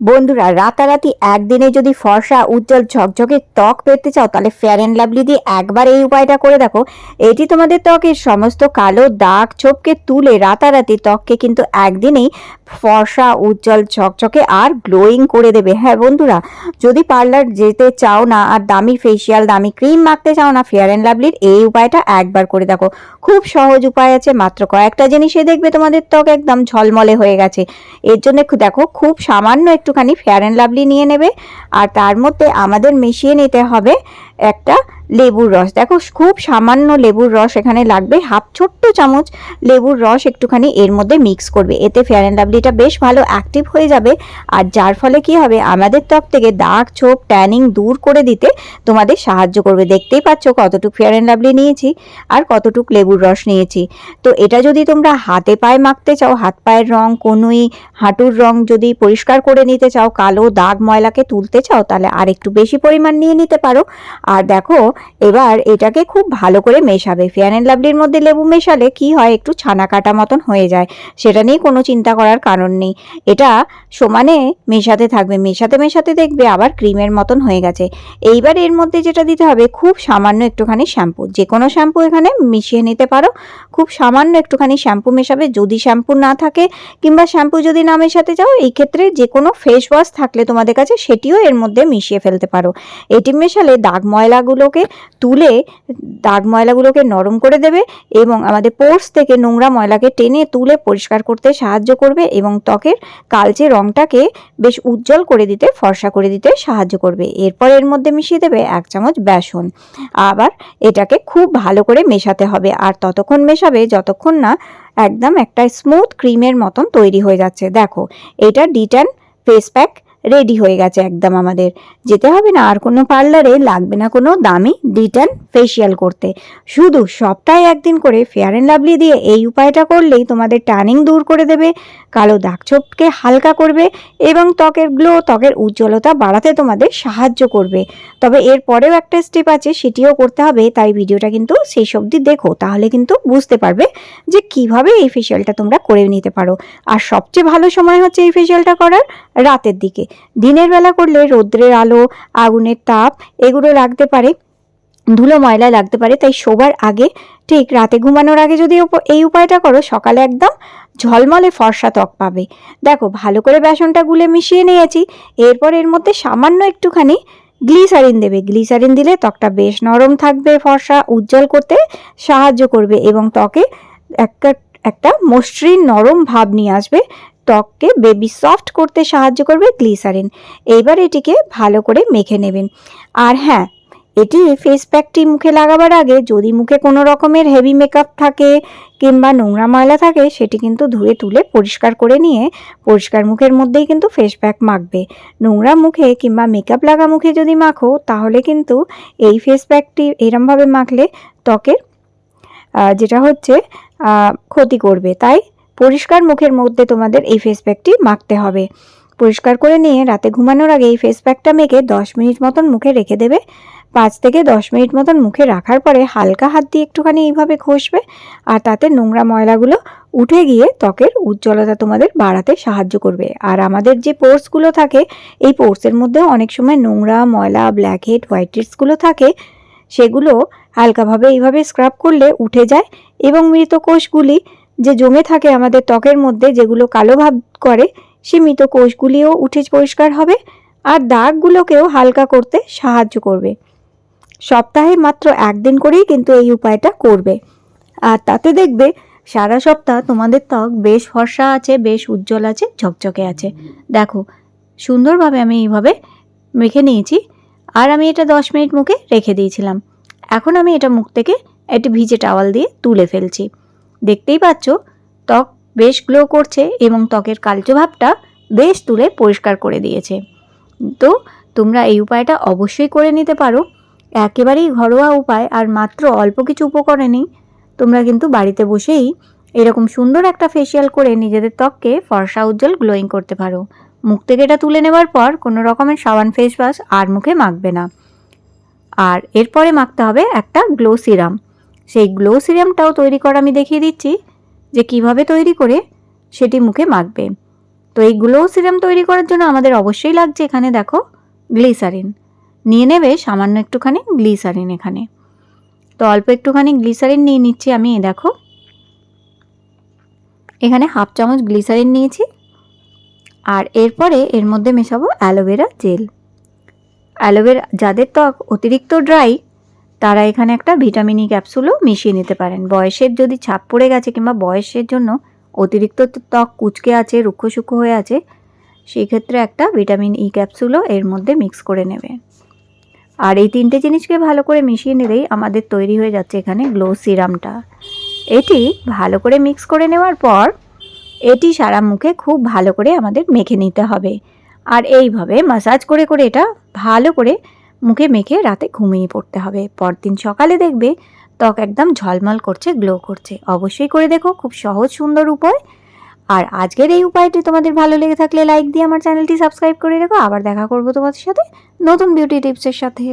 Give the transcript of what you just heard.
বন্ধুরা, রাতারাতি একদিনে যদি ফর্সা, উজ্জ্বল, ঝকঝকে ত্বক পেতে চাও, তাহলে ফেয়ার অ্যান্ড লাভলি দিয়ে একবার এই উপায়টা করে দেখো। এটি তোমাদের ত্বকের সমস্ত কালো দাগ ছোপকে তুলে রাতারাতি ত্বককে কিন্তু একদিনেই ফর্সা, উজ্জ্বল, ঝকঝকে আর গ্লোয়িং করে দেবে। হ্যাঁ বন্ধুরা, যদি পার্লার যেতে চাও না আর দামি ফেসিয়াল দামি ক্রিম মাখতে চাও না ফেয়ার অ্যান্ড লাভলির এই উপায়টা একবার করে দেখো। খুব সহজ উপায় আছে, মাত্র কয়েকটা জিনিসে দেখবে তোমাদের ত্বক একদম ঝলমলে হয়ে গেছে। এর জন্য দেখো, খুব সামান্য একটুখানি ফেয়ার অ্যান্ড লাভলি নিয়ে নেবে। আর তার মধ্যে আমাদের মিশিয়ে নিতে হবে একটা লেবুর রস। দেখো, খুব সামান্য লেবুর রস এখানে লাগবে। হাফ ছোট্ট চামচ লেবুর রস একটুখানি এর মধ্যে মিক্স করবে। এতে ফেয়ার অ্যান্ড লাভলিটা বেশ ভালো অ্যাক্টিভ হয়ে যাবে। আর যার ফলে কি হবে? আমাদের ত্বক থেকে দাগ, ছোপ ট্যানিং দূর করে দিতে তোমাদের সাহায্য করবে। দেখতেই পাচ্ছ কতটুকু ফেয়ার অ্যান্ড লাভলি নিয়েছি আর কতটুকু লেবুর রস নিয়েছি। তো এটা যদি তোমরা হাতে পায়ে মাখতে চাও, হাত পায়ের রং, কনুই, হাঁটুর রং যদি পরিষ্কার করে নিতে চাও, কালো, দাগ, ময়লাকে তুলতে চাও, তাহলে আর একটু বেশি পরিমাণ নিয়ে নিতে পারো। আর দেখো এবার এটাকে খুব ভালো করে মেশাবে। ফেয়ার অ্যান্ড লাভলির মধ্যে লেবু মেশালে কি হয়? একটু ছানা কাটা মতন হয়ে যায়। সেটা নিয়ে কোনো চিন্তা করার কারণ নেই। এটা সমানে মেশাতে থাকবে। মেশাতে মেশাতে দেখবে আবার ক্রিমের মতন হয়ে গেছে। এইবার এর মধ্যে যেটা দিতে হবে, খুব সামান্য একটুখানি শ্যাম্পু। যে কোনো শ্যাম্পু এখানে মিশিয়ে নিতে পারো। খুব সামান্য একটুখানি শ্যাম্পু মেশাবে। যদি শ্যাম্পু না থাকে কিংবা শ্যাম্পু যদি না মেশাতে চাও, এই ক্ষেত্রে যে কোনো ফেস ওয়াশ থাকলে তোমাদের কাছে সেটিও এর মধ্যে মিশিয়ে ফেলতে পারো। এটি মেশালে দাগ ময়লাগুলোকে তুলে দাগ ময়লাগুলোকে নরম করে দেবে এবং আমাদের পোর্স থেকে নোংরা ময়লাকে টেনে তুলে পরিষ্কার করতে সাহায্য করবে এবং ত্বকের কালচে রংটাকে বেশ উজ্জ্বল করে দিতে, ফর্সা করে দিতে সাহায্য করবে। এরপর এর মধ্যে মিশিয়ে দেবে এক চামচ বেসন। আবার এটাকে খুব ভালো করে মেশাতে হবে। আর ততক্ষণ মেশাবে যতক্ষণ না একদম একটা স্মুথ ক্রিমের মতন তৈরি হয়ে যাচ্ছে। দেখো, এটা ডিটান ফেস প্যাক রেডি হয়ে গেছে একদম আমাদের। যেতে হবে না, আর কোনো পার্লারে লাগবে না, কোনো দামি ডিটান ফেসিয়াল করতে। শুধু সপ্তাহে একদিন করে ফেয়ার অ্যান্ড লাভলি দিয়ে এই উপায়টা করলেই তোমাদের টার্নিং দূর করে দেবে, কালো দাগ ছোপকে হালকা করবে এবং ত্বকের গ্লো ত্বকের উজ্জ্বলতা বাড়াতে তোমাদের সাহায্য করবে। তবে এর পরেও একটা স্টেপ আছে, সেটিও করতে হবে, তাই ভিডিওটা কিন্তু সেই সবদি দেখো, তাহলে কিন্তু বুঝতে পারবে যে কীভাবে এই ফেসিয়ালটা তোমরা করে নিতে পারো। আর সবচেয়ে ভালো সময় হচ্ছে এই ফেসিয়ালটা করার রাতের দিকে। দিনের বেলা করলে রৌদ্রের আলো, আগুনের তাপ, এগুলো লাগতে পারে। ধুলো ময়লা লাগতে পারে, তাই শোবার আগে ঠিক রাতে ঘুমানোর আগে যদি এই উপায়টা করো, সকালে একদম ঝলমলে ফর্সা ত্বক পাবে। দেখো, ভালো করে বেসনটা গুলে মিশিয়ে নিয়েছি, এরপর এর মধ্যে সামান্য একটুখানি গ্লিসারিন দেবে। গ্লিসারিন দিলে ত্বকটা বেশ নরম থাকবে, ফর্সা, উজ্জ্বল করতে সাহায্য করবে এবং ত্বকে একটা একটা মসৃণ নরম ভাব নিয়ে আসবে। ত্বককে বেবি সফট করতে সাহায্য করবে গ্লিসারিন। এইবার এটিকে ভালো করে মেখে নেবেন। আর হ্যাঁ এটি ফেস প্যাকটি মুখে লাগাবার আগে যদি মুখে কোনো রকমের হেভি মেকআপ থাকে কিংবা নোংরা ময়লা থাকে, সেটি কিন্তু ধুয়ে তুলে পরিষ্কার করে নিয়ে পরিষ্কার মুখের মধ্যেই কিন্তু ফেস প্যাক মাখবে। নোংরা মুখে কিংবা মেকআপ লাগা মুখে যদি মাখো, তাহলে কিন্তু এই ফেস প্যাকটি এরমভাবে মাখলে ত্বকের যেটা হচ্ছে ক্ষতি করবে। তাই পরিষ্কার মুখের মধ্যে তোমাদের এই ফেস প্যাকটি মাখতে হবে। পরিষ্কার করে নিয়ে রাতে ঘুমানোর আগে এই ফেস প্যাকটা মেখে দশ মিনিট মতন মুখে রেখে দেবে। পাঁচ থেকে দশ মিনিট মতন মুখে রাখার পরে হালকা হাত দিয়ে একটুখানি এইভাবে ঘষবে আর তাতে নোংরা ময়লাগুলো উঠে গিয়ে ত্বকের উজ্জ্বলতা তোমাদের বাড়াতে সাহায্য করবে। আর আমাদের যে পোর্সগুলো থাকে, এই পোর্সের মধ্যে অনেক সময় নোংরা ময়লা ব্ল্যাক হেড হোয়াইট হেডসগুলো থাকে, সেগুলো হালকাভাবে এইভাবে স্ক্রাব করলে উঠে যায় এবং মৃত কোষগুলি যে জমে থাকে আমাদের ত্বকের মধ্যে, যেগুলো কালো ভাব করে সে মৃত কোষগুলিও উঠে পরিষ্কার হবে আর দাগগুলোকেও হালকা করতে সাহায্য করবে। সপ্তাহে মাত্র একদিন করেই কিন্তু এই উপায়টা করবে। আর তাতে দেখবে সারা সপ্তাহ তোমাদের ত্বক বেশ ফর্সা আছে, বেশ উজ্জ্বল আছে, ঝকঝকে আছে। দেখো, সুন্দরভাবে আমি এইভাবে মেখে নিয়েছি আর আমি এটা দশ মিনিট মুখে রেখে দিয়েছিলাম। এখন আমি এটা মুখ থেকে একটি ভিজে টাওয়াল দিয়ে তুলে ফেলছি। দেখতেই পাচ্ছ, ত্বক বেশ গ্লো করছে এবং ত্বকের কালচে ভাবটা বেশ তুলে পরিষ্কার করে দিয়েছে। তো তোমরা এই উপায়টা অবশ্যই করে নিতে পারো। একেবারেই ঘরোয়া উপায় আর মাত্র অল্প কিছু উপকরণেই তোমরা কিন্তু বাড়িতে বসেই এরকম সুন্দর একটা ফেসিয়াল করে নিজেদের ত্বককে ফর্সা উজ্জ্বল গ্লোয়িং করতে পারো। মুখ থেকে এটা তুলে নেবার পর কোনো রকমের সাবান ফেস ওয়াশ আর মুখে মাখবে না। আর এরপরে মাখতে হবে একটা গ্লো সিরাম সেই গ্লো সিরামটাও তৈরি করা আমি দেখিয়ে দিচ্ছি। যে কীভাবে তৈরি করে সেটি মুখে মাখবে। তো এই গ্লো সিরাম তৈরি করার জন্য আমাদের অবশ্যই লাগছে এখানে দেখো গ্লিসারিন। নিয়ে নেবে সামান্য একটুখানি গ্লিসারিন এখানে। তো অল্প একটুখানি গ্লিসারিন নিয়ে নিচ্ছি আমি দেখো। এখানে হাফ চামচ গ্লিসারিন নিয়েছি। আর এরপরে এর মধ্যে মেশাবো অ্যালোভেরা জেল। অ্যালোভেরা, যাদের ত্বক অতিরিক্ত ড্রাই তারা এখানে একটা ভিটামিন ই ক্যাপসুলও মিশিয়ে নিতে পারেন। বয়সের যদি ছাপ পড়ে গেছে কিংবা বয়সের জন্য অতিরিক্ত ত্বক কুচকে আছে, রুক্ষ সূক্ষ্ম হয়ে আছে সেই ক্ষেত্রে একটা ভিটামিন ই ক্যাপসুলও এর মধ্যে মিক্স করে নেবে। আর এই তিনটে জিনিসকে ভালো করে মিশিয়ে নিলেই আমাদের তৈরি হয়ে যাচ্ছে এখানে গ্লো সিরামটা এটি ভালো করে মিক্স করে নেওয়ার পর এটি সারা মুখে খুব ভালো করে আমাদের মেখে নিতে হবে। আর এইভাবে মাসাজ করে করে এটা ভালো করে মুখে মেখে রাতে ঘুমিয়ে পড়তে হবে। পরদিন সকালে দেখবে ত্বক একদম ঝলমল করছে গ্লো করছে। অবশ্যই করে দেখো, খুব সহজ, সুন্দর উপায়। আর আজকের এই উপায়টি তোমাদের ভালো লেগে থাকলে লাইক দিয়ে আমার চ্যানেলটি সাবস্ক্রাইব করে রেখো। আবার দেখা করব তোমাদের সাথে নতুন বিউটি টিপসের সাথে।